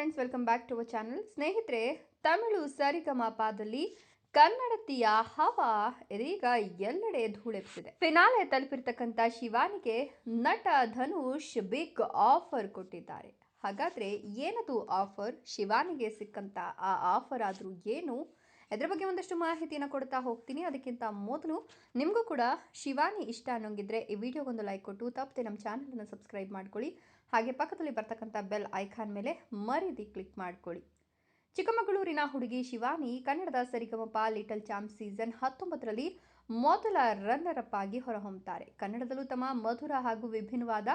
Friends welcome back to our channel ಸ್ನೇಹಿತರೆ, ತಮಿಳು ಸರಿಗಮಪದಲ್ಲಿ ಕನ್ನಡತಿಯ ಹವಾ ಇದೀಗ ಎಲ್ಲೆಡೆ ಧೂಳೆಪ್ಪಿಸಿದೆ ಫಿನಾಲೆ ತಲುಪಿರ್ತಕ್ಕಂಥ ಶಿವಾನಿಗೆ ನಟ ಧನುಷ್ ಬಿಗ್ ಆಫರ್ ಕೊಟ್ಟಿದ್ದಾರೆ. ಹಾಗಾದ್ರೆ ಏನದು ಆಫರ್ ಶಿವಾನಿಗೆ ಸಿಕ್ಕಂತ ಆ ಆಫರ್ ಆದ್ರೂ ಏನು? ಇದರ ಬಗ್ಗೆ ಒಂದಷ್ಟು ಮಾಹಿತಿಯನ್ನು ಕೊಡ್ತಾ ಹೋಗ್ತೀನಿ. ಅದಕ್ಕಿಂತ ಮೊದಲು ನಿಮಗೂ ಕೂಡ ಶಿವಾನಿ ಇಷ್ಟ ಅನ್ನೋಂಗಿದ್ರೆ ಈ ವಿಡಿಯೋಗೊಂದು ಲೈಕ್ ಕೊಟ್ಟು, ತಪ್ಪದೆ ನಮ್ಮ ಚಾನಲನ್ನು ಸಬ್ಸ್ಕ್ರೈಬ್ ಮಾಡ್ಕೊಳ್ಳಿ. ಹಾಗೆ ಪಕ್ಕದಲ್ಲಿ ಬರ್ತಕ್ಕಂಥ ಬೆಲ್ ಐಕಾನ್ ಮೇಲೆ ಮರೀದಿ ಕ್ಲಿಕ್ ಮಾಡ್ಕೊಳ್ಳಿ. ಚಿಕ್ಕಮಗಳೂರಿನ ಹುಡುಗಿ ಶಿವಾನಿ ಕನ್ನಡದ ಸರಿಗಮಪ ಲಿಟಲ್ ಚಾಂಪ್ ಸೀಸನ್ ಹತ್ತೊಂಬತ್ತರಲ್ಲಿ ಮೊದಲ ರನ್ನರ್ ಅಪ್ ಆಗಿ ಹೊರಹೊಮ್ಮುತ್ತಾರೆ ಕನ್ನಡದಲ್ಲೂ ತಮ್ಮ ಮಧುರ ಹಾಗೂ ವಿಭಿನ್ನವಾದ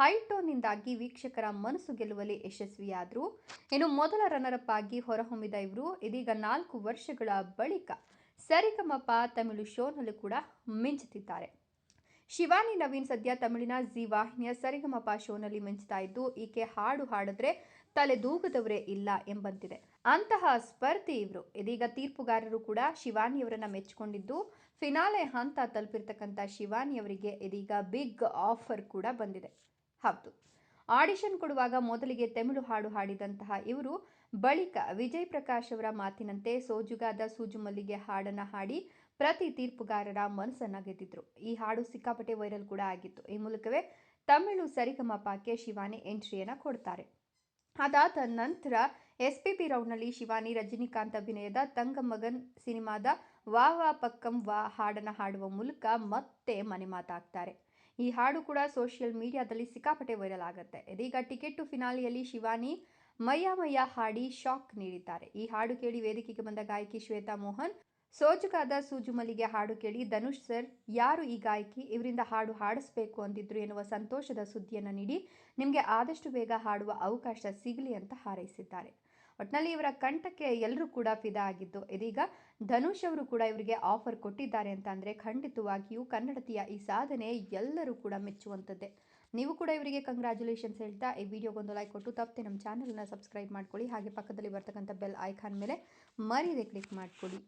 ಹೈಟೋನ್ನಿಂದಾಗಿ ವೀಕ್ಷಕರ ಮನಸ್ಸು ಗೆಲ್ಲುವಲ್ಲಿ ಯಶಸ್ವಿಯಾದರು. ಇನ್ನು ಮೊದಲ ರನ್ನರ್ ಅಪ್ ಆಗಿ ಹೊರಹೊಮ್ಮಿದ ಇವರು ಇದೀಗ ನಾಲ್ಕು ವರ್ಷಗಳ ಬಳಿಕ ಸರಿಗಮಪ ತಮಿಳು ಶೋನಲ್ಲಿ ಕೂಡ ಮಿಂಚುತ್ತಿದ್ದಾರೆ. ಶಿವಾನಿ ನವೀನ್ ಸದ್ಯ ತಮಿಳಿನ ಜಿ ವಾಹಿನಿಯ ಸರಿಗಮಪ ಶೋನಲ್ಲಿ ಮಿಂಚ್ತಾ ಇದ್ದು, ಈಕೆ ಹಾಡು ಹಾಡಿದ್ರೆ ತಲೆದೂಗದವರೇ ಇಲ್ಲ ಎಂಬಂತಿದೆ. ಅಂತಹ ಸ್ಪರ್ಧಿ ಇವರು. ಇದೀಗ ತೀರ್ಪುಗಾರರು ಕೂಡ ಶಿವಾನಿಯವರನ್ನ ಮೆಚ್ಚಿಕೊಂಡಿದ್ದು, ಫಿನಾಲೆ ಹಂತ ತಲುಪಿರ್ತಕ್ಕಂಥ ಶಿವಾನಿಯವರಿಗೆ ಇದೀಗ ಬಿಗ್ ಆಫರ್ ಕೂಡ ಬಂದಿದೆ. ಹೌದು. ಆಡಿಷನ್ ಕೊಡುವಾಗ ಮೊದಲಿಗೆ ತಮಿಳು ಹಾಡು ಹಾಡಿದಂತಹ ಇವರು, ಬಳಿಕ ವಿಜಯ್ ಪ್ರಕಾಶ್ ಅವರ ಮಾತಿನಂತೆ ಸೋಜುಗಾದ ಸೂಜು ಮಲ್ಲಿಗೆ ಹಾಡನ್ನ ಹಾಡಿ ಪ್ರತಿ ತೀರ್ಪುಗಾರರ ಮನಸ್ಸನ್ನ ಗೆದ್ದಿದ್ರು. ಈ ಹಾಡು ಸಿಕ್ಕಾಪಟ್ಟೆ ವೈರಲ್ ಕೂಡ ಆಗಿತ್ತು. ಈ ಮೂಲಕವೇ ತಮಿಳು ಸರಿಗಮಪಕ್ಕೆ ಶಿವಾನಿ ಎಂಟ್ರಿಯನ್ನ ಕೊಡ್ತಾರೆ. ಅದಾದ ನಂತರ ಎಸ್ ಪಿ ಪಿ ರೌಂಡ್ನಲ್ಲಿ ಶಿವಾನಿ, ರಜನಿಕಾಂತ್ ಅಭಿನಯದ ತಂಗಮಗನ್ ಸಿನಿಮಾದ ವಾ ವಾ ಪಕ್ಕಂ ವಾ ಹಾಡನ್ನು ಹಾಡುವ ಮೂಲಕ ಮತ್ತೆ ಮನೆ ಮಾತಾಗ್ತಾರೆ. ಈ ಹಾಡು ಕೂಡ ಸೋಷಿಯಲ್ ಮೀಡಿಯಾದಲ್ಲಿ ಸಿಕ್ಕಾಪಟ್ಟೆ ವೈರಲ್ ಆಗುತ್ತೆ. ಇದೀಗ ಟಿಕೆಟ್ ಟು ಫಿನಾಲಿಯಲ್ಲಿ ಶಿವಾನಿ ಮಯ್ಯ ಮಯ್ಯ ಹಾಡಿ ಶಾಕ್ ನೀಡಿದ್ದಾರೆ. ಈ ಹಾಡು ಕೇಳಿ ವೇದಿಕೆಗೆ ಬಂದ ಗಾಯಕಿ ಶ್ವೇತಾ ಮೋಹನ್ ಸೋಜುಕಾದ ಸೂಜು ಮಲ್ಲಿಗೆ ಹಾಡು ಕೇಳಿ ಧನುಷ್ ಸರ್, ಯಾರು ಈ ಗಾಯಕಿ, ಇವರಿಂದ ಹಾಡು ಹಾಡಿಸ್ಬೇಕು ಅಂದಿದ್ರು ಎನ್ನುವ ಸಂತೋಷದ ಸುದ್ದಿಯನ್ನು ನೀಡಿ ನಿಮಗೆ ಆದಷ್ಟು ಬೇಗ ಹಾಡುವ ಅವಕಾಶ ಸಿಗಲಿ ಅಂತ ಹಾರೈಸಿದ್ದಾರೆ. ಒಟ್ನಲ್ಲಿ ಇವರ ಕಂಠಕ್ಕೆ ಎಲ್ಲರೂ ಕೂಡ ಫಿದಾ ಆಗಿದ್ದು, ಇದೀಗ ಧನುಷ್ ಅವರು ಕೂಡ ಇವರಿಗೆ ಆಫರ್ ಕೊಟ್ಟಿದ್ದಾರೆ ಅಂತ ಅಂದರೆ ಖಂಡಿತವಾಗಿಯೂ ಕನ್ನಡತಿಯ ಈ ಸಾಧನೆ ಎಲ್ಲರೂ ಕೂಡ ಮೆಚ್ಚುವಂಥದ್ದೇ. ನೀವು ಕೂಡ ಇವರಿಗೆ ಕಂಗ್ರ್ಯಾಚುಲೇಷನ್ಸ್ ಹೇಳ್ತಾ, ಈ ವಿಡಿಯೋಗೊಂದು ಲೈಕ್ ಕೊಟ್ಟು ತಪ್ಪದೆ ನಮ್ಮ ಚಾನಲ್ನ ಸಬ್ಸ್ಕ್ರೈಬ್ ಮಾಡ್ಕೊಳ್ಳಿ. ಹಾಗೆ ಪಕ್ಕದಲ್ಲಿ ಬರ್ತಕ್ಕಂಥ ಬೆಲ್ ಐಕಾನ್ ಮೇಲೆ ಮರೀದೆ ಕ್ಲಿಕ್ ಮಾಡ್ಕೊಳ್ಳಿ.